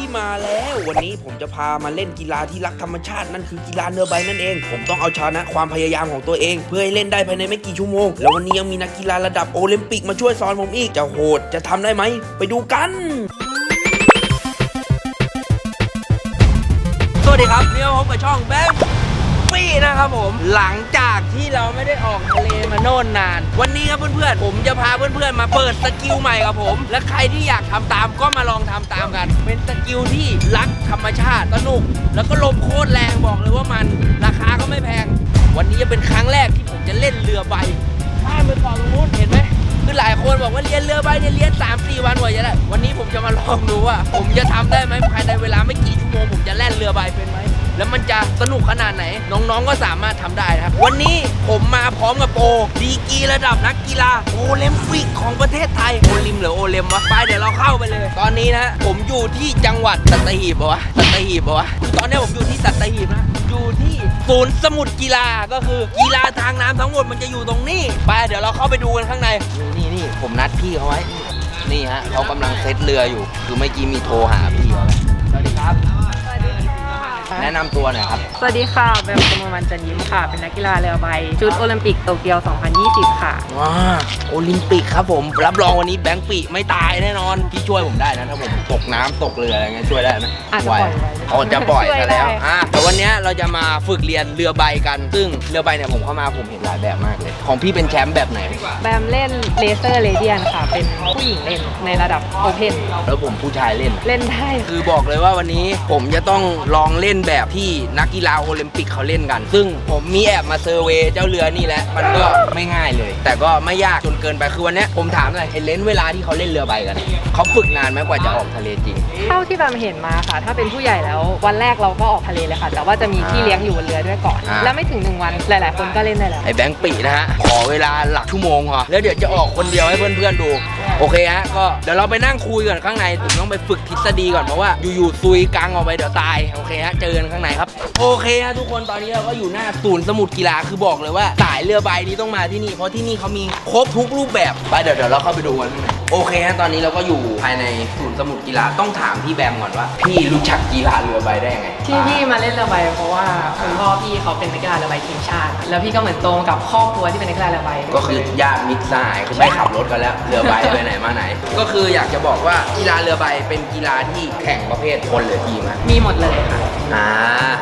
ที่มาแล้ว วันนี้ผมจะพามาเล่นกีฬาที่รักธรรมชาตินั่นคือกีฬาเรือใบนั่นเอง ผมต้องเอาชนะความพยายามของตัวเอง เพื่อให้เล่นได้ภายในไม่กี่ชั่วโมง แล้ววันนี้ยังมีนักกีฬาระดับโอลิมปิกมาช่วยสอนผมอีกจะโหดจะทำได้ไหมไปดูกันสวัสดีครับนี่เราพบกับช่องแบม นะครับผมหลังจากที่เราไม่ได้ออกทะเลมาโน่นนาน วันนี้ครับเพื่อนๆผมจะพาเพื่อนๆมาเปิดสกิลใหม่กับผม และใครที่อยากทำตามก็มาลองทำตามกัน เป็นสกิลที่รักธรรมชาติสนุก แล้วก็ลมโคตรแรงบอกเลยว่ามันราคาก็ไม่แพง วันนี้จะเป็นครั้งแรกที่ผมจะเล่นเรือใบข้ามไปเกาะตรงนู้นเห็นไหมคือหลายคนบอกว่าเรียนเรือใบเนี่ยเรียน3 4วันกว่าจะได้วันนี้ผมจะมาลองดูว่า ผมจะทำได้ไหมภายในเวลาไม่กี่ชั่วโมงผมจะแล่นเรือใบเป็นไหม แล้วมันจะสนุกขนาดไหน น้องๆก็สามารถทำได้นะครับ วันนี้ผมมาพร้อมกับโปรดีกีระดับนักกีฬาโอลิมปิกของประเทศไทยโอลิมหรือโอเลมวะไปเดี๋ยวเราเข้าไปเลย ตอนนี้นะผมอยู่ที่จังหวัดสัตหีบปะวะสัตหีบปะวะคือตอนนี้ผมอยู่ที่สัตหีบนะอยู่ที่ศูนย์สมุทรกีฬาก็คือกีฬาทางน้ำทั้งหมดมันจะอยู่ตรงนี้ ไปเดี๋ยวเราเข้าไปดูกันข้างในนี่นี่ผมนัดพี่เขาไว้นี่ฮะเขากำลังเซตเรืออยู่ คือเมื่อกี้มีโทรหาพี่เขาแล้วสวัสดีครับ แนะนำตัวหน่อยครับ สวัสดีค่ะแบมกมลวันจันยิ้มค่ะ เป็นนักกีฬาเรือใบ ชุดโอลิมปิกโตเกียว 2020 ค่ะ ว้าโอลิมปิกครับผม รับรองวันนี้แบงค์ปีไม่ตายแน่นอนพี่ช่วยผมได้นะถ้าผมตกน้ำตกเรืออะไรเงี้ยช่วยได้ไหมอาจจะไหวปล่อยไว้อ๋อจะปล่อยช่วยซะแล้วได้อะแต่วันเนี้ยเราจะมาฝึกเรียนเรือใบกัน ซึ่งเรือใบเนี่ยผมเข้ามาผมเห็นหลายแบบมากเลย ของพี่เป็นแชมป์แบบไหน แบมเล่นเลเซอร์เรเดียนค่ะ เป็นผู้หญิงเล่นในระดับโอเพนแล้วผมผู้ชายเล่น เล่นได้ คือบอกเลยว่าวันนี้ผมจะต้องลองเล่นแบบที่นักกีฬาโอลิมปิกเขาเล่นกัน ซึ่งผมมีแอบมาเซอร์เวย์เจ้าเรือนี่แหละมันก็ไม่ง่ายเลย แต่ก็ไม่ยากจนเกินไปคือวันเนี้ยผมถามหน่อยไอ้เลนส์เวลาที่เขาเล่นเรือใบกันเขาฝึกนานไหมกว่าจะออกทะเลจริง เท่าที่แบมเห็นมาค่ะ ถ้าเป็นผู้ใหญ่แล้ววันแรกเราก็ออกทะเลเลยค่ะ แต่ว่าจะมีพี่เลี้ยงอยู่บนเรือด้วยก่อน อ่า แล้วไม่ถึงหนึ่งวันหลาย ๆ คนก็เล่นได้แล้ว ไอ้แบงค์ปีนะฮะขอเวลาหลักชั่วโมงพอแล้วเดี๋ยวจะออกคนเดียวให้เพื่อนๆดูโอเคฮะก็เดี๋ยวเราไปนั่งคุยกันข้างในผมต้องไปฝึกทฤษฎีก่อนเพราะว่าอยู่ๆซุยกลางออกไปเดี๋ยวตายโอเคฮะเจอกันข้างในครับ โอเคฮะทุกคนตอนนี้เราก็อยู่หน้าศูนย์สมุดกีฬาคือบอกเลยว่าสายเรือใบนี้ต้องมาที่นี่เพราะที่นี่เขามีครบทุกรูปแบบไปเดี๋ยวเดี๋ยวเราเข้าไปดูกันข้างใน โอเคฮะตอนนี้เราก็อยู่ภายในศูนย์สมุดกีฬาต้องถามพี่แบมก่อนว่า พี่รู้จักกีฬาเรือใบได้ยังไงที่พี่มาเล่นเรือใบเพราะว่าคุณพ่อพี่เขาเป็นนักกีฬาเรือใบทีมชาติ แล้วพี่ก็เหมือนโตมากับครอบครัวที่เป็นนักกีฬาเรือใบก็คือญาติมิตรสหายคือไม่ขับรถกันแล้วเรือใบไปไหนมาไหน ก็คืออยากจะบอกว่ากีฬาเรือใบเป็นกีฬาที่แข่งประเภทคนหรือทีมอะมีหมดเลยค่ะอ่า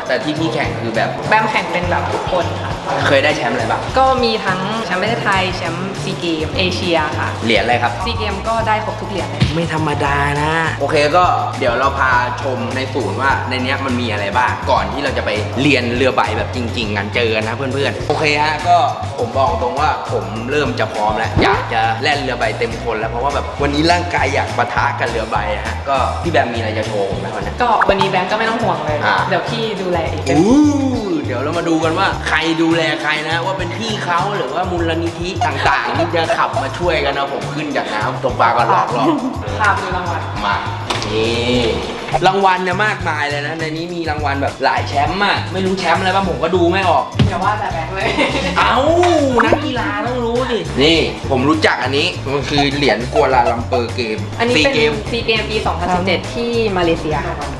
แต่ที่พี่แข่งคือแบบแบมแข่งเป็นแบบทุกคนค่ะ เคยได้แชมป์อะไรบ้างก็มีทั้งแชมป์ประเทศไทยแชมป์ซีเกมเอเชียค่ะเหรียญอะไรครับ ซีเกมก็ได้ครบทุกเหรียญเลยไม่ธรรมดานะ โอเคก็เดี๋ยวเราพาชมในศูนย์ว่าในเนี้ยมันมีอะไรบ้างก่อนที่เราจะไปเรียนเรือใบแบบจริง ๆ กันเจอกันนะเพื่อนๆ โอเคฮะก็ผมบอกตรงว่าผมเริ่มจะพร้อมแล้ว อยากจะแล่นเรือใบเต็มคนแล้วเพราะว่าแบบวันนี้ร่างกายอยากปะทะกันเรือใบอะฮะก็พี่แบมมีอะไรจะโชว์ผมไหมวันนี้ ก็วันนี้แบงก์ก็ไม่ต้องห่วงเลย อ่า เดี๋ยวพี่ดูแลเองอู้เดี๋ยวเรามาดูกันว่าใครดูแลใครนะว่าเป็นพี่เขาหรือว่ามูลนิธิต่างๆที่จะขับมาช่วยกันนะผมขึ้นจากน้ำตกปลาก็หลอกหลอกภาพดูรางวัลมานี่ รางวัลเนี่ยมากมายเลยนะ ในนี้มีรางวัลแบบหลายแชมป์อะไม่รู้แชมป์อะไรบ้างผมก็ดูไม่ออก อย่าว่าแต่แบงก์เลย เอ้านักกีฬาต้องรู้ดิ นี่ผมรู้จักอันนี้ มันคือเหรียญกัวลาลัมเปอร์เกมอันนี้ซีเป็นเกมซีเกมปี 2017 ที่มาเลเซีย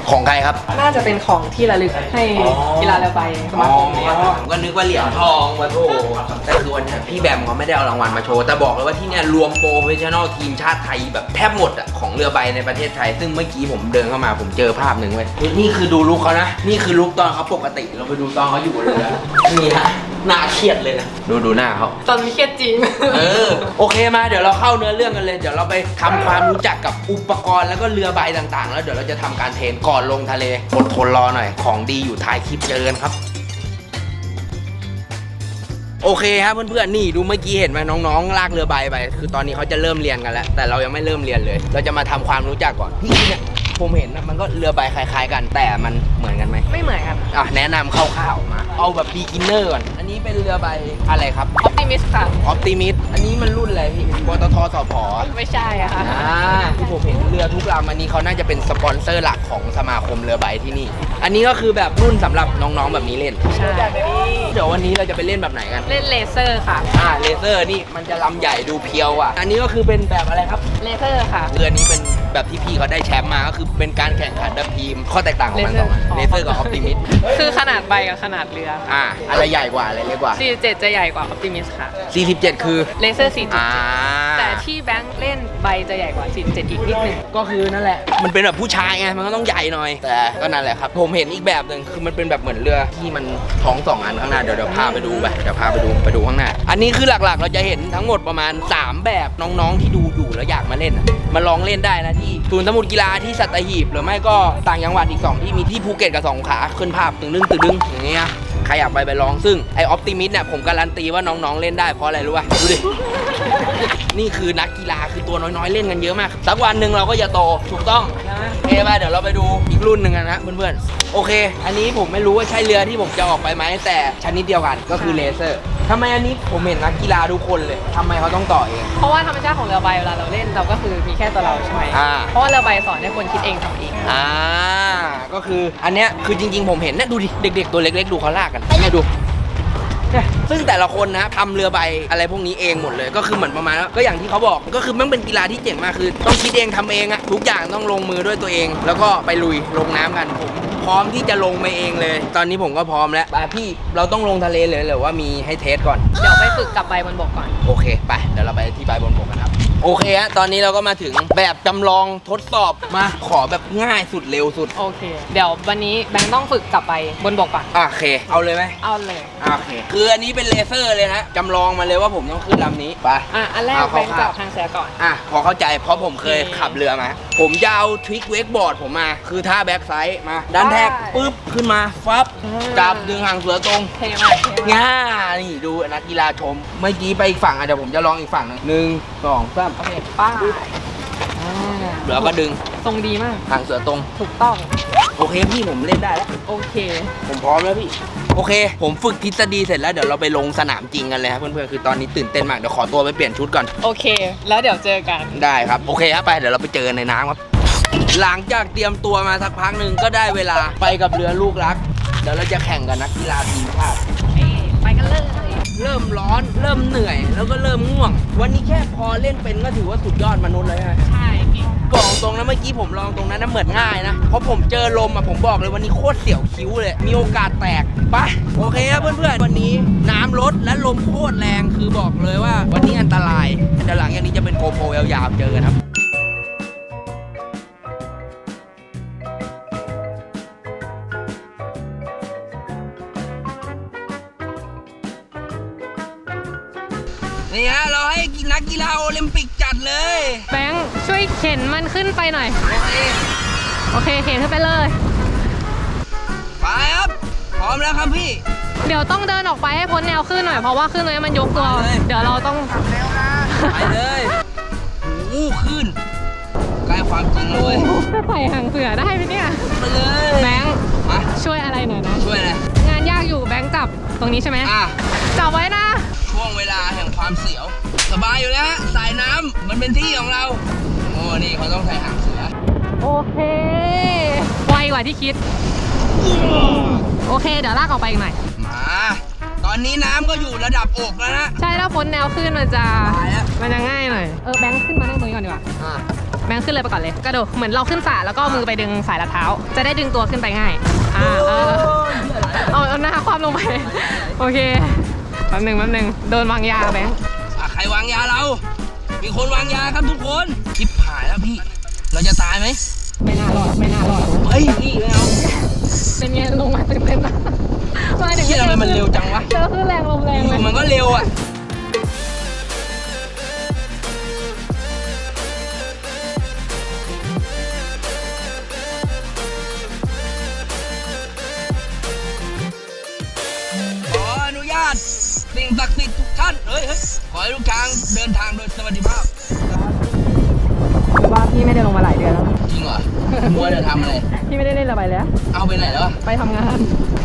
ของใครครับ น่าจะเป็นของที่ระลึกให้อ๋อกีฬาเรือใบสมาคมเนี่ยผมก็นึกว่าเหรียญทองมาโถแต่คือวันเนี้ยพี่แบมเขาไม่ได้เอารางวัลมาโชว์แต่บอกเลยว่าที่เนี่ยรวมโปรเฟชชั่นอลทีมชาติไทยแบบแทบหมดอะของเรือใบในประเทศไทย ซึ่งเมื่อกี้ผมเดินเข้ามาผมเจอภาพหนึ่งเว้ยนี่คือดูลุกเขานะ นี่คือลุกตอนเขาปกติ เราไปดูตอนเขาอยู่บนเรือนี่ฮะหน้าเครียดเลยนะ ดูดูหน้าเขา ตอนนี้เครียดจริง เออ โอเคมา เดี๋ยวเราเข้าเนื้อเรื่องกันเลย เดี๋ยวเราไปทำความรู้จักกับอุปกรณ์แล้วก็เรือใบต่างๆ แล้วเดี๋ยวเราจะทำการเทรนก่อนลงทะเล อดทนรอหน่อย ของดีอยู่ท้ายคลิปเจอกันครับ โอเคครับเพื่อนๆ นี่ดูเมื่อกี้เห็นไหมน้องๆ ลากเรือใบไป คือตอนนี้เขาจะเริ่มเรียนกันแล้ว แต่เรายังไม่เริ่มเรียนเลย เราจะมาทำความรู้จักก่อนพี่เนี่ย ผมเห็นนะมันก็เรือใบคล้ายๆกัน แต่มันเหมือนกันไหมไม่เหมือนกันอะแนะนำคร่าวๆมา เอาแบบ beginner ก่อน อันนี้เป็นเรือใบอะไรครับ ออปติมิสค่ะ ออ t ติมิอันนี้มันรุ่นอะไรพี่ปตทสพไม่ใช่อะค่ะ อ่าที่ผมเห็นเรือทุกลำอันนี้เขาน่าจะเป็นสปอนเซอร์หลักของสมาคมเรือใบที่นี่ อันนี้ก็คือแบบรุ่นสำหรับน้องๆแบบนี้เล่น ใช่ เดี๋ยววันนี้เราจะไปเล่นแบบไหนกัน เล่นเลเซอร์ค่ะ อ่าเลเซอร์นี่มันจะลำใหญ่ดูเพียวอะ อันนี้ก็คือเป็นแบบอะไรครับ เลเซอร์ค่ะ เรือนี้เป็น แบบที่พี่เขาได้แชมป์มาก็คือเป็นการแข่งขันแบบทีม ข้อแตกต่างของมันสองอัน Laser เลเซอร์กับออปติมิสคือขนาดใบกับขนาดเรืออ่าอะไรใหญ่กว่าอะไรเล็กกว่า 47 จะใหญ่กว่า Optimus ค่ะ 47 คือเลเซอร์4อ่าแต่ที่แบงค์เล่นใบจะใหญ่กว่า 47 อีกนิดนึง ก็คือนั่นแหละ มันเป็นแบบผู้ชายไงมันก็ต้องใหญ่หน่อย แต่ก็นั่นแหละครับ ผมเห็นอีกแบบหนึ่งคือมันเป็นแบบเหมือนเรือที่มันท้องสองอันข้างหน้าเดี๋ยวเดี๋ยวพาไปดูไปเดี๋ยวพาไปดูไปดูข้างหน้า อันนี้คือหลักๆ เราจะเห็นทั้งหมดประมาณ 3 แบบน้องๆที่ดูอยู่แล้วอยากมาเล่นอะมาลองเล่นได้นะที่ศูนย์สมุดกีฬาที่สัตหีบ หรือไม่ก็ต่างจังหวัดอีก 2 ที่มีที่ภูเก็ตกับสงขลาขึ้นภาพตึงดึงตึงดึงอย่างเงี้ยใครอยากไปไปลองซึ่งไอออปติมิสเนี่ยผมการันตีว่าน้องๆเล่นได้เพราะอะไรรู้ป่ะดูดินี่คือนักกีฬาคือตัวน้อยๆเล่นกันเยอะมากสักวันหนึ่งเราก็จะโตถูกต้องใช่ไหมโอเคไปเดี๋ยวเราไปดูอีกรุ่นหนึ่งกันนะเพื่อนๆโอเค อันนี้ผมไม่รู้ว่าใช่เรือที่ผมจะออกไปไหมแต่ชนิดเดียวกันก็คือเลเซอร์ ทำไมอันนี้ผมเห็นนักกีฬาทุกคนเลยทำไมเขาต้องต่อเอง เพราะว่าธรรมชาติของเรือใบเวลาเราเล่นเราก็คือมีแค่ตัวเราใช่ไหมอ่า เพราะว่าเรือใบสอนให้คนคิดเองทำเองอ่า ก็คืออันเนี้ยคือจริง ๆ ผมเห็นเนี่ยดูดิเด็ก ๆ ตัวเล็ก ๆ ดูเขาลากกันเนี่ยดูเนี่ยซึ่งแต่ละคนนะทำเรือใบอะไรพวกนี้เองหมดเลย ก็คือเหมือนประมาณว่าก็อย่างที่เขาบอกก็คือมันเป็นกีฬาที่เจ๋งมากคือ ต้องคิดเองทำเองอะทุกอย่างต้องลงมือด้วยตัวเอง แล้วก็ไปลุยลงน้ำกันผมพ ร้อมที่จะลงไปเองเลย ตอนนี้ผมก็พร้อมแล้วไปพี่เราต้องลงทะเลเลยหรือว่ามีให้เทสก่อน เดี๋ยวไปฝึกกับใบบนบกก่อน โอเค ไป เดี๋ยวเราไปที่ โอเคฮะตอนนี้เราก็มาถึงแบบจำลองทดสอบมาขอแบบง่ายสุดเร็วสุดโอเค เดี๋ยววันนี้แบงค์ต้องฝึกกับใบบนบกก่อน อะโอเค เอาเลยไหมเอาเลย อะโอเค คืออันนี้เป็นเลเซอร์เลยนะจำลองมาเลยว่าผมต้องขึ้นลำนี้ไปอะ อันแรกเอาแบเข้างค์จับทางเสือก่อน อะพอเข้าใจเพราะผมเคยโอเคขับเรือมา ผมจะเอาทริกเวกบอร์ดผมมา คือท่าแบ็กไซด์มาด้านแทกได้ปุ๊บขึ้นมาฟับอ่า จับดึงหางเสือตรง เท่มากเท่มากง่านี่ดูนักกีฬาชม เมื่อกี้ไปอีกฝั่งอะเดี๋ยวผมจะลองอีกฝั่งหนึ่งหนึ่งสองสามโอเคป้ายอ่าเดี๋ยวก็ดึงทรงดีมาก หางเสือตรง ถูกต้อง โอเคพี่ผมเล่นได้แล้ว โอเค ผมพร้อมแล้วพี่ โอเค ผมฝึกทฤษฎีเสร็จแล้วเดี๋ยวเราไปลงสนามจริงกันเลยครับเพื่อนๆ คือตอนนี้ตื่นเต้นมาก เดี๋ยวขอตัวไปเปลี่ยนชุดก่อน โอเค แล้วเดี๋ยวเจอกัน ได้ครับ โอเคครับไป เดี๋ยวเราไปเจอกันในน้ำครับ หลังจากเตรียมตัวมาสักพักหนึ่งก็ได้เวลาไปกับเรือลูกรัก เดี๋ยวเราจะแข่งกับนักกีฬาทีมชาติไปกันเลย เริ่มร้อน เริ่มเหนื่อย แล้วก็เริ่มง่วง วันนี้แค่พอเล่นเป็นก็ถือว่าสุดยอดมนุษย์เลยใช่ไหมใช่เก่งบอกตรงนะเมื่อกี้ผมลองตรงนั้นนะเหมือนง่ายนะ เพราะผมเจอลมอะผมบอกเลยวันนี้โคตรเสียวคิ้วเลย มีโอกาสแตกไปโอเคครับเพื่อนๆ วันนี้น้ำลดและลมโคตรแรงคือบอกเลยว่า วันนี้อันตรายเดี๋ยวหลังจากนี้จะเป็นโกโปรยาวๆเจอกันครับ ฬาโอลิมปิกจัดเลยแบงค์ช่วยเข็นมันขึ้นไปหน่อย โอเคโอเคเข็นขึ้นไปเลย ไปครับ พร้อมแล้วครับพี่เดี๋ยวต้องเดินออกไปให้พ้นแนวขึ้นหน่อยเพราะว่าขึ้นตรงนี้มันยกตัวไปเลยเดี๋ยวเราต้องไปเลยโอ้โหขึ้นใกล้ความจริงเลยใส่หางเสือได้ไหมเนี่ยไปเลยแบงค์มาช่วยอะไรหน่อยนะช่วยเลยงานยากอยู่แบงค์จับตรงนี้ใช่ไหมอะจับไว้นะช่วงเวลาแห่งความเสียว สบายอยู่แล้วฮะสายน้ำมันเป็นที่ของเรา โอ้นี่เขาต้องใส่หางเสือ โอเค ไวกว่าที่คิด โอเค เดี๋ยวลากออกไปอีกหน่อย มา ตอนนี้น้ำก็อยู่ระดับอกแล้วนะ ใช่ถ้าพ้นแนวขึ้นมันจะตายแล้ว มันจะง่ายหน่อย เออแบงค์ขึ้นมานั่งตรงนี้ก่อนดีกว่า อะแบงค์ขึ้นเลยไปก่อนเลย กระโดด เหมือนเราขึ้นสระแล้วก็เอามือไปดึงสายรัดเท้า จะได้ดึงตัวขึ้นไปง่าย อ่าเออเอาเอาหน้าคว่ำลงไป โอเค แป๊บหนึ่งแป๊บหนึ่งโดนวางยาแบงค์อะใค รวางยาเรา มีคนวางยาครับทุกคนชิบหายแล้วพี่ เราจะตายไหม ไม่น่ารอด ไม่น่ารอด เฮ้ยพี่ไม่เอาเป็นไงลงมาเต็มๆนะมาถึงเชี่ยทำไมมันเร็วจังวะ เจอขึ้นแรงลมแรงอเลยู่ยมันก็เร็วอะาตสิ่งศักดิ์สิทธิ์ทุกท่านเฮ้ยเฮ้ยขอให้ทุกทางเดินทางโดยสวัสดิภาพว่าพี่ไม่ได้ลงมาหลายเดือนแล้ว จริงเหรอมัวจะทำอะไร พี่ไม่ได้เล่นระบายแล้ว เอาไปไหนแล้วอะไปทำงาน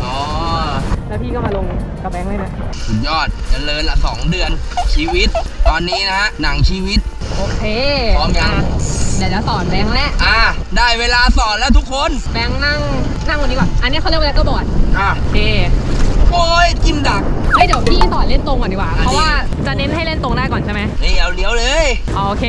อ๋อ แล้วพี่ก็มาลงกับแบงค์เลยนะ สุดยอดเจริญละสองเดือน ชีวิต ตอนนี้นะฮะหนังชีวิต โอเคพร้อมยังะเดี๋ยวจะสอนแบงค์แล้วอ่าได้เวลาสอนแล้วทุกคน แบงค์นั่งนั่งวันนี้ก่อน อันนี้เขาเรียกว่าแลกเกอร์บอร์ดอะโอเค โอ้ยจิ้มดัก เฮ้ยเดี๋ยวพี่สอนเล่นตรงก่อนดีกว่าอันนี้เพราะว่าจะเน้นให้เล่นตรงได้ก่อนใช่ไหมนี่เอาเลี้ยวเลยอ๋อโอเค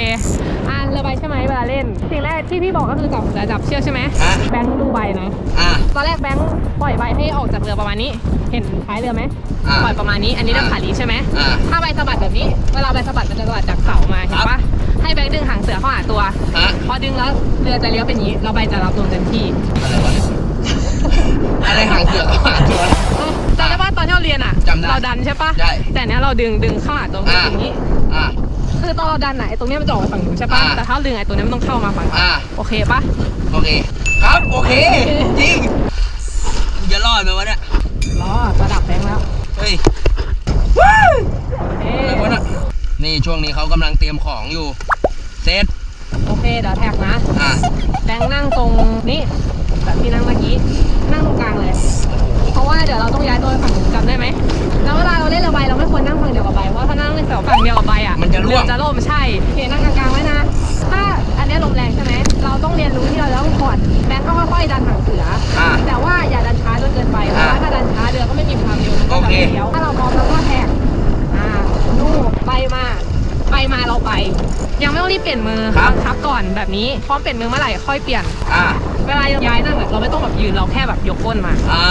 อะรือใบใช่ไหมเวลาเล่น สิ่งแรกที่พี่บอกก็คือจับเรือจับเชือกใช่ไหมอะแบงค์ดูใบนะ อะ ตอนแรกแบงค์ปล่อยใบให้ออกจากเรือประมาณนี้ เห็นท้ายเรือไหมอ่าปล่อยประมาณนี้ อันนี้เรียกอ่าขาลีใช่ไหมอ่าถ้าใบสะบัดแบบนี้ เวลาใบสะบัดมันจะสะบัดจากเสามาเห็นครัปะบให้แบงค์ดึงหางเสือเข้าหาตัว ฮะ พอดึงแล้วเรือจะเลี้ยวเป็นอย่างนี้แล้วใบจะรับลมเต็มที่ อะไรวะเนี่ยอะไรหางเสือเข้าหาตัวเอ้าจำได้ป่ะตอน ที่เราเรียนอะ จำได้เราดันใช่ปะใช่แต่เนี้ยเราดึงดึงเข้าหาตัวมันอ่าอย่างนี้ อะ คือตอนเราดันไหนะไอ้ตรงเนี้ยมันจะออกไปฝั่งนู้นใช่ปะอ่า แต่ถ้าเราดึงไอ้ตัวเนี้ยมันต้องเข้ามาฝั่งเราอ่าโอเคปะโอเค ครับ โอเค จริงมึงจะรอดไหมวะเนี่ยรอระดับแบงค์แล้วเฮ้ยเอ๊อะไรวะะเนี่ยนี่ช่วงนี้เขากำลังเตรียมของอยู่ เซตโอเคเดี๋ยวแท็กนะ อะ แบงค์นั่งตรงนี้แบบที่นั่งเมื่อกี้ นั่งตรงกลางเลยเพราะ ว่าเดี๋ยวเราต้องย้ายตัวไปฝั่งนู้นจำได้ไหมแล้วเวลาเราเล่นเรือใบเราไม่ควรนั่งฝั่งเดียวกับใบเพราะถ้านั่งในฝั่งเดียวกับใบอะมันจะร่วง เรือจะล่มใช่โอเคนั่งกลางๆไว้นะ ถ้าอันเนี้ยลมแรงใช่ไหมเราต้องเรียนรู้ที่เราจะต้องผ่อนแบงค์ก็ค่อยๆดันหางเสืออะแต่ว่าอย่าดันช้าจนเกินไปเพราะว่าถ้าดันช้าเรือก็ไม่มีความเร็วมันก็โอแบบเค เลี้ยวถ้าเรามองแล้วก็แท็กอ่าลูกใบมาใบมาเราไป ยังไม่ต้องรีบเปลี่ยนมือครับ บังคับก่อนแบบนี้พร้อมเปลี่ยนมือเมื่อไหร่ค่อยเปลี่ยน อะ เวลาย้ายนั่งอะเราไม่ต้องแบบยืนเราแค่แบบยกก้นมาอ่า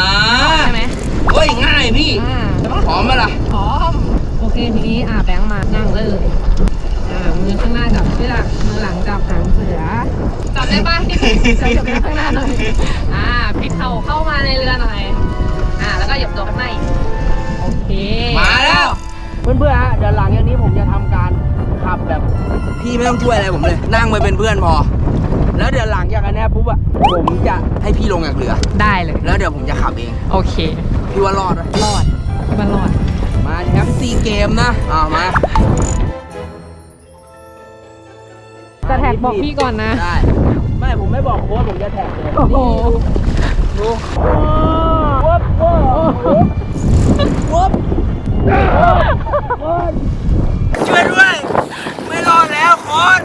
ใช่ไหมเฮ้ยง่ายพี่อ่าใช่ปะพร้อมไหมล่ะพร้อมโอเคทีนี้อ่าแบงค์มานั่งเลยอ่ามือข้างหน้าจับเชือกมือหลังจับหางเสือจับได้ปะที่จับจับข้างหน้าหน่อยอ่าพลิกเข่าเข้ามาในเรือหน่อยอ่าแล้วก็หยับตัวข้างในโอเคมาแล้วเพื่อนๆฮะเดี๋ยวหลังจากนี้ผมจะทำการขับแบบพี่ไม่ต้องช่วยอะไรผมเลย นั่งไปเป็นเพื่อนพอ แล้วเดี๋ยวหลังจากอันเนี้ยปุ๊บอะผมจะให้พี่ลงจากเรือ ได้เลย แล้วเดี๋ยวผมจะขับเอง โอเค พี่ว่ารอดไหมรอดที่มันรอด มาแชมป์ซีเกมนะอ้าวมา จะแท็กบอกพี่ก่อนนะ ได้ ไม่ผมไม่บอกโค้ดผมจะแท็กเลยโอ้โหดูวับวับวับช่วยด้วย ไม่รอดแล้วโค้ด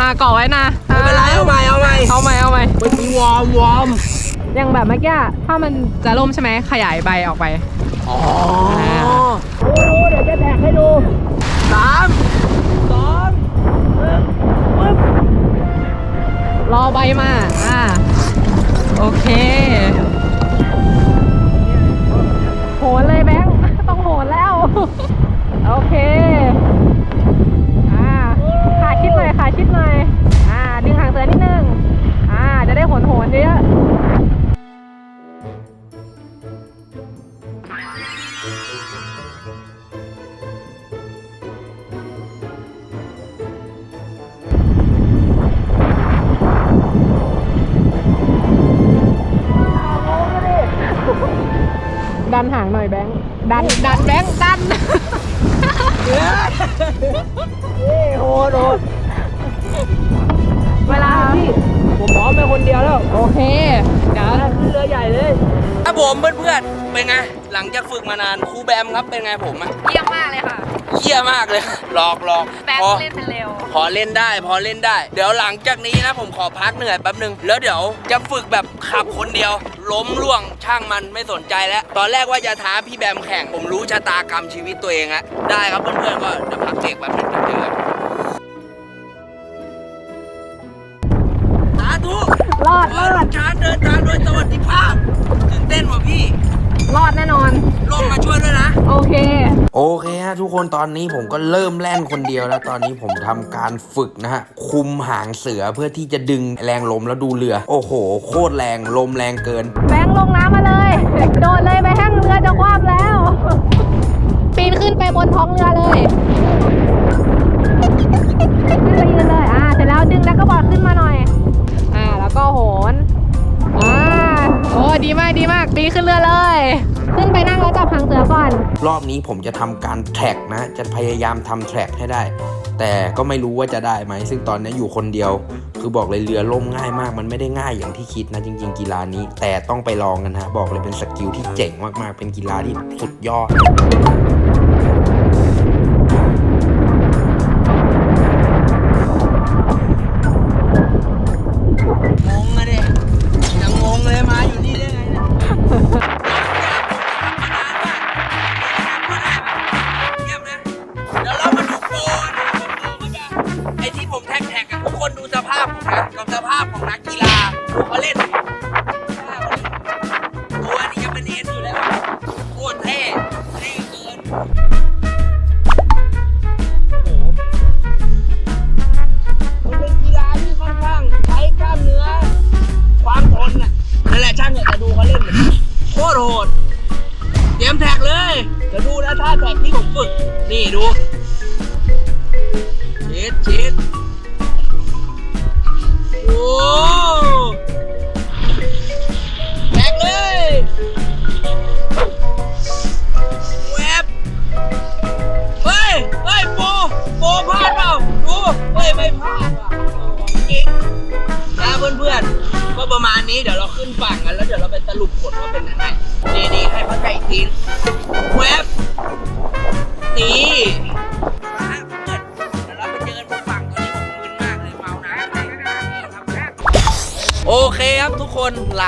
อ่าเกาะไว้นะไม่เป็นไรเอาใหม่เอาใหม่เอาใหม่เอาใหม่มันมีวอร์มวอร์มอย่างแบบเมื่อกี้ถ้ามันจะล่มใช่ไหมขยายใบออกไปอ๋อดูดูเดี๋ยวจะแท็กให้ดูสามสองหนึ่งปึ๊บรอใบมา อ่า โอเค โหนเลยแบงค์ต้องโหนแล้ว โอเคอ่า ขาชิดหน่อยขาชิดหน่อย อ่า ดึงหางเสือนิดนึง อ่า จะได้โหนโหนเยอะดันหางหน่อยแบงค์ดัน ดันแบงค์ดันเฮ้โหดโหด ผมพร้อมไปคนเดียวแล้วโอเคเดี๋ยวขึ้นเรือใหญ่เลยครับผมเพื่อนๆเป็นไง หลังจากฝึกมานานครูแบมครับเป็นไงผมอะเยี่ยมมากเลยค่ะ เยี่ยมากเลยหลอกหลอกแบงพอค์เล่นเป็นเร็ว พอเล่นได้ พอเล่นได้ เดี๋ยวหลังจากนี้นะผมขอพักเหนื่อยแป๊บนึง แล้วเดี๋ยวจะฝึกแบบขับคนเดียว ล้มล่วงช่างมันไม่สนใจแล้ว ตอนแรกว่าจะท้าพี่แบมแข่ง ผมรู้ชะตากรรมชีวิตตัวเองอะได้ครับเพื่อนๆก็เดี๋ยวพักเบรกแป๊บนึงเดี๋ยวเจอกัน อดขอให้ลูกช้างเดินทางโดยสวัสดิภาพตื่นเต้นว่ะพี่รอดแน่นอน ลงมาช่วยด้วยนะ โอเค โอเคฮะทุกคนตอนนี้ผมก็เริ่มแล่นคนเดียวแล้วตอนนี้ผมทำการฝึกนะฮะ คุมหางเสือเพื่อที่จะดึงแรงลมแล้วดูเรือ โอ้โห โคตรแรงลมแรงเกิน แบงค์ลงน้ำมาเลย โดดเลยไปแห้งเรือจะคว่ำแล้ว ปีนขึ้นไปบนท้องเรือเลยขึ้นไปยืนเลย อ่าเสร็จแล้วดึงแล้วก็บอร์ดขึ้นมาหน่อยอ่าแล้วก็โห นอ่าโอ้ดีมากดีมากปีนขึ้นเรือเลย ขึ้นไปนั่งแล้วจับหางเสือก่อน รอบนี้ผมจะทำการแทร็กนะ จะพยายามทำแทร็กให้ได้ แต่ก็ไม่รู้ว่าจะได้ไหม ซึ่งตอนนี้อยู่คนเดียว คือบอกเลยเรือล่มง่ายมาก มันไม่ได้ง่ายอย่างที่คิดนะจริง ๆ กีฬานี้ แต่ต้องไปลองกันฮะ บอกเลยเป็นสกิลที่เจ๋งมากๆ เป็นกีฬาที่สุดยอด นี่ดูเชิดเชิดโอ้แตกเลยแวบเฮ้ยเฮ้ยโปโปพลาดเปล่าดูเฮ้ยไม่พลาดว่ะโอ้จริงนะเพื่อนๆก็ประมาณนี้เดี๋ยวเราขึ้นฝั่งกันแล้วเดี๋ยวเราไปสรุปผลว่าเป็นยังไง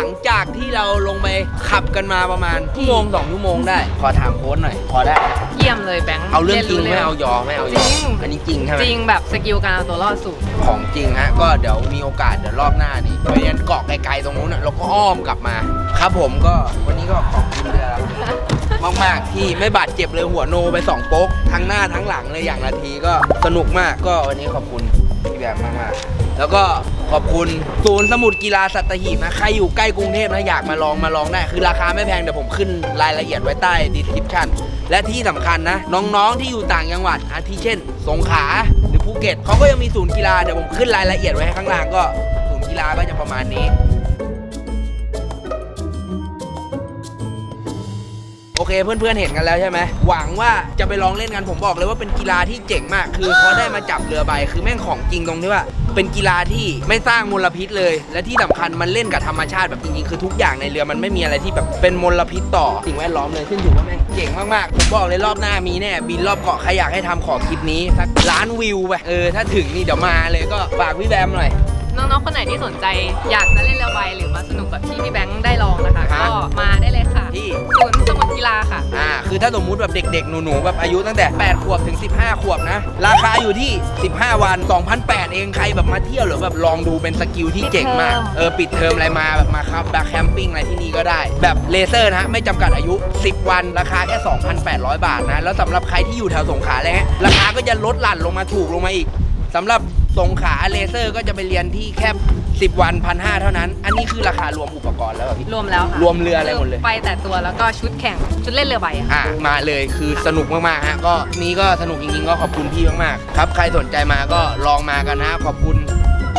ลังจากที่เราลงไปขับกันมาประมาณชั่วโมงสองชั่วโมงได้ ขอถามโค้ชหน่อย พอได้เยี่ยมเลยแบงค์เอาเรื่องจริงยนไม่เอายอไม่เอายอจริง อันนี้จริงใช่ไหม จริงแบบสกิลการเอาตัวรอดสูง ของจริงฮะก็เดี๋ยวมีโอกาสเดี๋ยวรอบหน้านี่ไปเรียนเกาะไกลๆตรงนู้นน่ะเราก็อ้อมกลับมา ครับผมก็วันนี้ก็ขอบคุณเรือมากมากๆที่ไม่บาดเจ็บเลยหัวโนไปสองโป๊กทั้งหน้าทั้งหลังเลยอย่างนาทีก็สนุกมากก็วันนี้ขอบคุณพี่แบบมากๆ แล้วก็ ขอบคุณศูนย์สมุดกีฬาสัตหีบนะ ใครอยู่ใกล้กรุงเทพนะอยากมาลองมาลองได้ คือราคาไม่แพงเดี๋ยวผมขึ้นรายละเอียดไว้ใต้ดีสคริปชั่นและที่สำคัญนะ น้องๆที่อยู่ต่างจังหวัดอาทิเช่น สงขลาหรือภูเก็ตเขาก็ยังมีศูนย์กีฬาเดี๋ยวผมขึ้นรายละเอียดไว้ให้ข้างล่างก็ศูนย์กีฬาก็จะประมาณนี้ อเคเพื่อนๆเห็นกันแล้วใช่ไหมหวังว่าจะไปลองเล่นกันผมบอกเลยว่าเป็นกีฬาที่เจ๋งมาก คือเขาได้มาจับเรือใบคือแม่งของจริงตรงที่ว่า เป็นกีฬาที่ไม่สร้างมลพิษเลย และที่สำคัญมันเล่นกับธรรมชาติแบบจริงๆคือทุกอย่างในเรือมันไม่มีอะไรที่แบบเป็นมลพิษต่อสิ่งแวดล้อมเลยซึ่งถือว่าแม่งเจ๋งมากๆผมบอกเลยรอบหน้ามีแน่บินรอบเกาะใครอยากให้ทำขอคลิปนี้สักล้านวิวไปเออถ้าถึงนี่เดี๋ยวมาเลยก็ฝากพี่แบมหน่อยน้องๆ คนไหนที่สนใจ อยากจะเล่นเรือใบหรือมาสนุกกับที่พี่แบงค์ได้ลองนะคะครับก็มาได้เลยค่ะที่ศูนย์สมุด กีฬาค่ะ อ่า คือถ้าสมมุติแบบเด็กๆ หนูๆ แบบอายุตั้งแต่ 8 ขวบถึง 15 ขวบนะ ราคาอยู่ที่ 15 วัน 2,800 เองใครแบบมาเที่ยวหรือแบบลองดูเป็นสกิลที่เจ๋งมากปิดเทอมเออ ปิดเทอมอะไรมาแบบมาครับแบบแคมปิ้งอะไรที่นี่ก็ได้ แบบเลเซอร์นะฮะ ไม่จำกัดอายุ 10 วัน ราคาแค่ 2,800 บาทนะ แล้วสำหรับใครที่อยู่แถวสงขลาอะไรเงี้ยราคาก็จะลดหลั่นลงมาถูกลงมาอีกสำหรับสงขลาเลเซอร์ก็จะไปเรียนที่แค่ 10 วันพันห้าเท่านั้น อันนี้คือราคารวมอุปกรณ์แล้วเหรอพี่ รวมแล้วค่ะรวมเรืออะไรหมดเลย ไปแต่ตัวแล้วก็ชุดแข่ง ชุดเล่นเรือใบค่ะ อะมาเลยคือสนุกมากๆฮะก็นี้ก็สนุกจริงๆก็ขอบคุณพี่มากๆครับใครสนใจมาก็ลองมากันนะขอบคุณ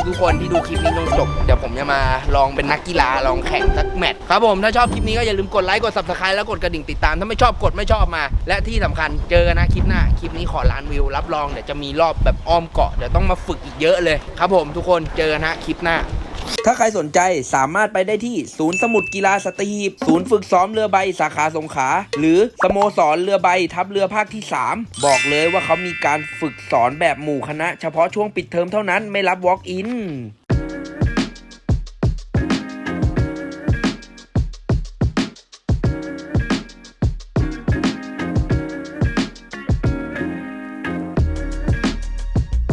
ทุกคนที่ดูคลิปนี้จนจบ เดี๋ยวผมจะมาลองเป็นนักกีฬาลองแข่งสักแมตช์ครับผมถ้าชอบคลิปนี้ก็อย่าลืมกดไลค์กด subscribe แล้วกดกระดิ่งติดตาม ถ้าไม่ชอบกดไม่ชอบมา และที่สำคัญเจอกันนะคลิปหน้าคลิปนี้ขอล้านวิวรับรองเดี๋ยวจะมีรอบแบบอ้อมเกาะเดี๋ยวต้องมาฝึกอีกเยอะเลยครับผมทุกคนเจอกันนะคลิปหน้า ถ้าใครสนใจสามารถไปได้ที่ศูนย์สมุดกีฬาสตรีบศูนย์ฝึกซ้อมเรือใบสาขาสงขลาหรือสโมสรเรือใบทัพเรือภาคที่ 3 บอกเลยว่าเขามีการฝึกสอนแบบหมู่คณะ เฉพาะช่วงปิดเทอมเท่านั้นไม่รับ Walk-in